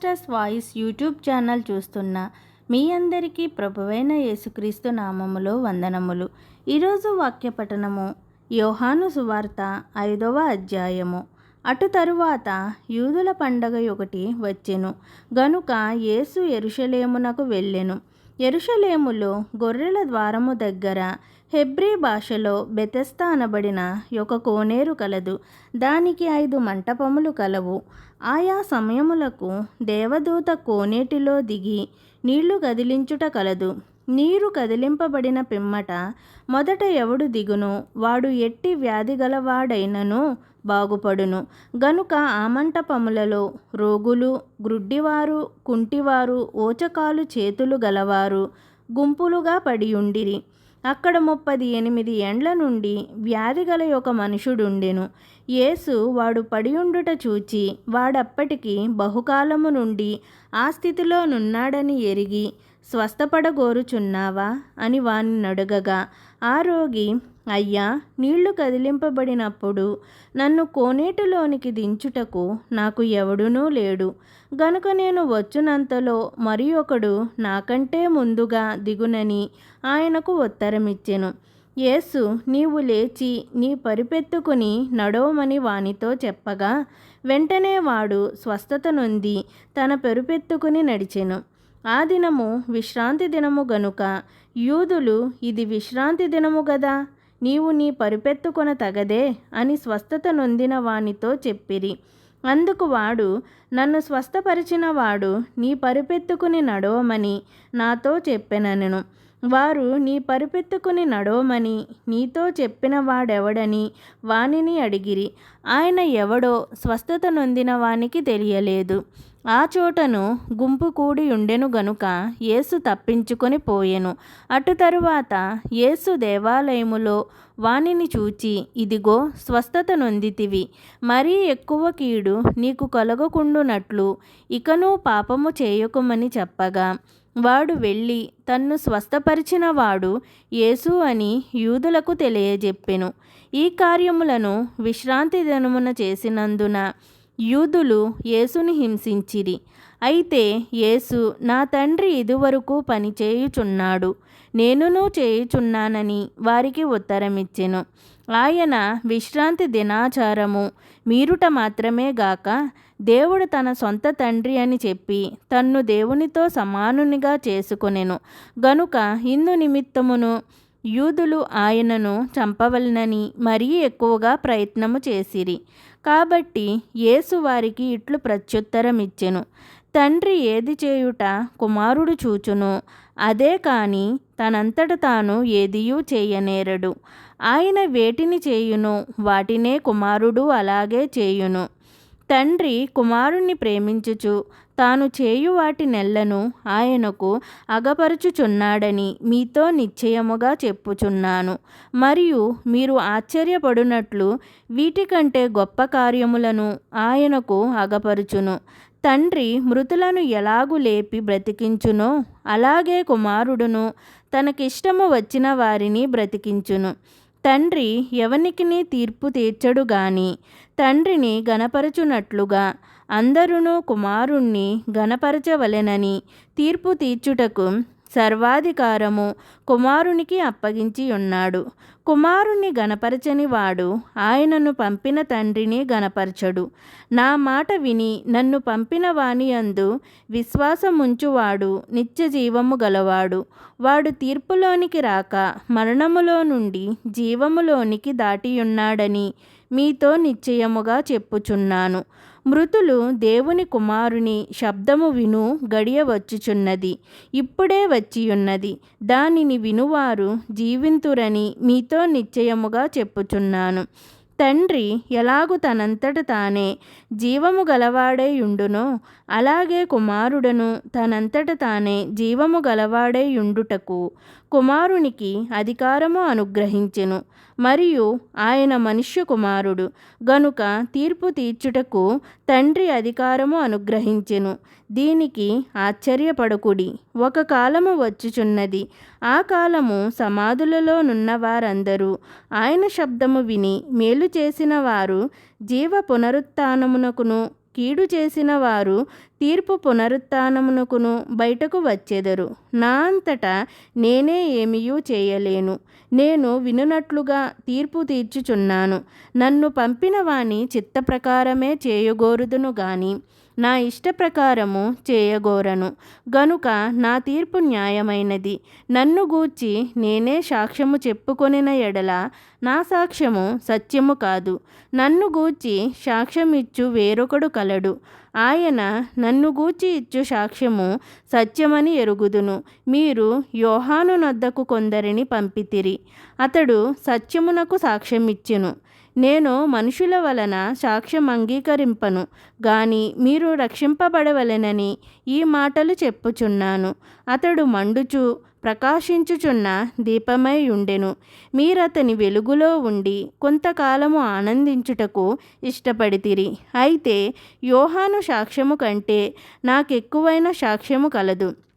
Pastors voice YouTube channel చూస్తున్న మీ అందరికీ ప్రభువైన యేసుక్రీస్తు నామములో వందనములు. ఈరోజు వాక్యపఠనము యోహాను సువార్త ఐదవ అధ్యాయము. అటు తరువాత యూదుల పండగ ఒకటి వచ్చెను. గనుక యేసు ఎరుషలేమునకు వెళ్ళెను. ఎరుషలేములో గొర్రెల ద్వారము దగ్గర హెబ్రీ భాషలో బెతెస్తా అనబడిన ఒక కోనేరు కలదు. దానికి ఐదు మంటపములు కలవు. ఆయా సమయములకు దేవదూత కోనేటిలో దిగి నీళ్ళు కదిలించుట కలదు. నీరు కదిలింపబడిన పిమ్మట మొదట ఎవడు దిగును? వాడు ఎట్టి వ్యాధి గలవాడైనను బాగుపడును. గనుక ఆ మంటపములలో రోగులు గ్రుడ్డివారు కుంటివారు ఓచకాలు చేతులు గలవారు గుంపులుగా పడియుండిరి. అక్కడ ముప్పది ఎనిమిది ఎండ్ల నుండి వ్యాధి గల ఒక మనుషుడుండెను. యేసు వాడు పడియుండుట చూచి వాడప్పటికి బహుకాలము నుండి ఆ స్థితిలో నున్నాడని ఎరిగి స్వస్థపడగోరుచున్నావా? అని వాని నడుగగా ఆ రోగి అయ్యా నీళ్ళు కదిలింపబడినప్పుడు నన్ను కోనేటిలోనికి దించుటకు నాకు ఎవడునూ లేడు. గనుక నేను వచ్చునంతలో మరి ఒకడు నాకంటే ముందుగా దిగునని ఆయనకు ఉత్తరమిచ్చెను. యేసు నీవు లేచి నీ పరిపెత్తుకుని నడవమని వానితో చెప్పగా వెంటనే వాడు స్వస్థత నొంది తన పెరుపెత్తుకుని నడిచెను. ఆ దినము విశ్రాంతి దినము గనుక యూదులు ఇది విశ్రాంతి దినము గదా? నీవు నీ పరిపెత్తుకొన తగదే అని స్వస్థత నొందిన వానితో చెప్పిరి. అందుకు వాడు నన్ను స్వస్థపరిచిన వాడు నీ పరిపెత్తుకుని నడవమని నాతో చెప్పెనను. వారు నీ పరిపెత్తుకుని నడవమని నీతో చెప్పిన వాడెవడని వానిని అడిగిరి. ఆయన ఎవడో స్వస్థత నొందిన వానికి తెలియలేదు. ఆ చోటను గుంపు కూడి ఉండెను గనుక యేసు తప్పించుకొని పోయెను. అటు తరువాత యేసు దేవాలయములో వానిని చూచి ఇదిగో స్వస్థత నొందితివి. మరీ ఎక్కువ కీడు నీకు కలగకుండునట్లు ఇకను పాపము చేయకుమని చెప్పగా. వాడు వెళ్ళి తన్ను స్వస్థపరిచిన వాడు యేసు అని యూదులకు తెలియజెప్పెను. ఈ కార్యములను విశ్రాంతి దినమున చేసినందున యూదులు యేసుని హింసించిరి. అయితే యేసు నా తండ్రి ఇదివరకు పనిచేయుచున్నాడు. నేనునూ చేయుచున్నానని వారికి ఉత్తరమిచ్చెను. ఆయన విశ్రాంతి దినాచారము. మీరుట మాత్రమే గాక దేవుడు తన సొంత తండ్రి అని చెప్పి తన్ను దేవునితో సమానునిగా చేసుకొనెను. గనుక ఇందు నిమిత్తమును యూదులు ఆయనను చంపవలనని మరీ ఎక్కువగా ప్రయత్నము చేసిరి. కాబట్టి యేసు వారికి ఇట్లు ప్రత్యుత్తరం ఇచ్చెను తండ్రి ఏది చేయుట కుమారుడు చూచును. అదే కాని తనంతట తాను ఏదియూ చేయనేరడు. ఆయన వేటిని చేయును వాటినే కుమారుడు అలాగే చేయును. తండ్రి కుమారుణ్ణి ప్రేమించుచు తాను చేయు వాటి నెల్లను ఆయనకు అగపరుచుచున్నాడని మీతో నిశ్చయముగా చెప్పుచున్నాను. మరియు మీరు ఆశ్చర్యపడునట్లు వీటికంటే గొప్ప కార్యములను ఆయనకు అగపరుచును. తండ్రి మృతులను ఎలాగు లేపి బ్రతికించునో అలాగే కుమారుడును తనకిష్టము వచ్చిన వారిని బ్రతికించును. తండ్రి ఎవనికిని తీర్పు తీర్చడు గాని తండ్రిని గనపరచునట్లుగా అందరును కుమారుణ్ణి గణపరచవలెనని తీర్పు తీర్చుటకు సర్వాధికారము కుమారునికి అప్పగించి ఉన్నాడు. కుమారుణ్ణి గనపరచని వాడు ఆయనను పంపిన తండ్రిని గనపరచడు నా మాట విని నన్ను పంపిన వాని అందు విశ్వాసముంచువాడు నిత్య జీవము గలవాడు. వాడు తీర్పులోనికి రాక మరణములో నుండి జీవములోనికి దాటియున్నాడని మీతో నిశ్చయముగా చెప్పుచున్నాను. మృతులు దేవుని కుమారుని శబ్దము విను గడియ వచ్చుచున్నది. ఇప్పుడే వచ్చియున్నది. దానిని వినువారు జీవింతురని మీతో నిశ్చయముగా చెప్పుచున్నాను. తండ్రి ఎలాగు తనంతట తానే జీవము గలవాడేయుండునో అలాగే కుమారుడను తనంతట తానే జీవము గలవాడేయుండుటకు కుమారునికి అధికారము అనుగ్రహించెను. మరియు ఆయన మనుష్య కుమారుడు గనుక తీర్పు తీర్చుటకు తండ్రి అధికారము అనుగ్రహించెను. దీనికి ఆశ్చర్యపడకుడి. ఒక కాలము వచ్చుచున్నది. ఆ కాలము సమాధులలో నున్న వారందరూ ఆయన శబ్దము విని మేలు చేసిన వారు జీవ పునరుత్నమునకును కీడు చేసిన వారు తీర్పు పునరుత్నమునకును బయటకు వచ్చెదరు. నా అంతటా నేనే ఏమీయూ చేయలేను. నేను వినునట్లుగా తీర్పు తీర్చుచున్నాను. నన్ను పంపిన వాని చిత్త ప్రకారమే చేయగోరుదును గాని నా ఇష్ట ప్రకారము చేయగోరను. గనుక నా తీర్పు న్యాయమైనది. నన్ను గూర్చి నేనే సాక్ష్యము చెప్పుకొనిన ఎడల నా సాక్ష్యము సత్యము కాదు. నన్ను గూర్చి సాక్ష్యమిచ్చు వేరొకడు కలడు. ఆయన నన్ను గూర్చి ఇచ్చు సాక్ష్యము సత్యమని ఎరుగుదును. మీరు యోహాను నద్దకు కొందరిని పంపితిరి. అతడు సత్యమునకు సాక్ష్యమిచ్చును. నేను మనుషుల వలన సాక్ష్యం అంగీకరింపను గాని మీరు రక్షింపబడవలెనని ఈ మాటలు చెప్పుచున్నాను. అతడు మండుచు ప్రకాశించుచున్న దీపమై ఉండెను. మీరతని వెలుగులో ఉండి కొంతకాలము ఆనందించుటకు ఇష్టపడితిరి. అయితే యోహాను సాక్ష్యము కంటే నాకెక్కువైన సాక్ష్యము కలదు.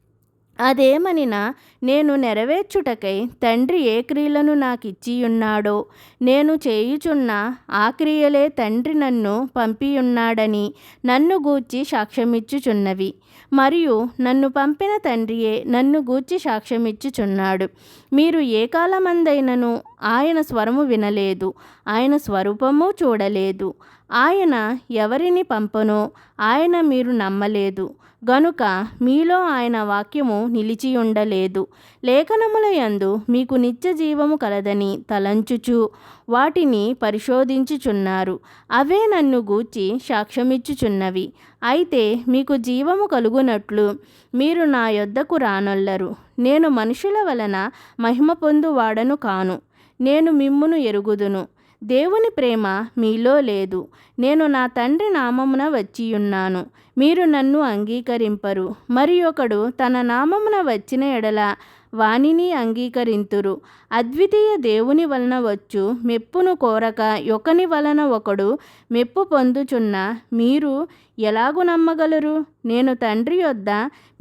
అదేమనినా నేను నెరవేర్చుటకై తండ్రి ఏ క్రియలను నాకు ఇచ్చియున్నాడో నేను చేయుచున్న ఆ క్రియలే తండ్రి నన్ను పంపియున్నాడని నన్ను గూర్చి సాక్ష్యమిచ్చుచున్నవి. మరియు నన్ను పంపిన తండ్రియే నన్ను గూర్చి సాక్ష్యమిచ్చుచున్నాడు. మీరు ఏ కాలమందైనను ఆయన స్వరము వినలేదు ఆయన స్వరూపము చూడలేదు. ఆయన ఎవరిని పంపనో ఆయన మీరు నమ్మలేదు. గనుక మీలో ఆయన వాక్యము నిలిచి ఉండలేదు లేఖనముల యందు మీకు నిత్య జీవము కలదని తలంచుచు వాటిని పరిశోధించుచున్నారు. అవే నన్ను గూర్చి సాక్ష్యమిచ్చుచున్నవి. అయితే మీకు జీవము కలుగునట్లు మీరు నా యొద్దకు రానొల్లరు. నేను మనుషుల వలన మహిమ పొందువాడను కాను. నేను మిమ్మును ఎరుగుదును. దేవుని ప్రేమ మీలో లేదు. నేను నా తండ్రి నామమున వచ్చియున్నాను. మీరు నన్ను అంగీకరింపరు. మరి ఒకడు తన నామమున వచ్చిన ఎడల వాణిని అంగీకరింతురు. అద్వితీయ దేవుని వలన వచ్చు మెప్పును కోరక ఒకని వలన ఒకడు మెప్పు పొందుచున్న మీరు ఎలాగు నమ్మగలరు? నేను తండ్రి యొద్ద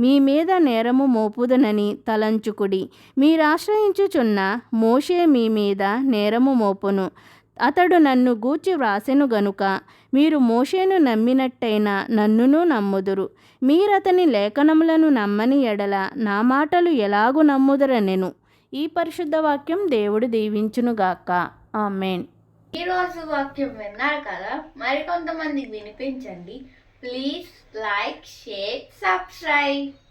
మీ మీద నేరము మోపుదనని తలంచుకుడి. మీరాశ్రయించుచున్న మోషే మీ మీద నేరము మోపును. అతడు నన్ను గూర్చి వ్రాసెను గనుక మీరు మోషేను నమ్మినట్టయినా నన్నును నమ్ముదురు. మీరతని లేఖనములను నమ్మని ఎడల నా మాటలు ఎలాగు నమ్ముదురనెను. ఈ పరిశుద్ధ వాక్యం దేవుడు దీవించునుగాక ఆమెన్. ఈరోజు వాక్యం విన్నారు కదా? మరికొంతమందికి వినిపించండి. Please like share subscribe.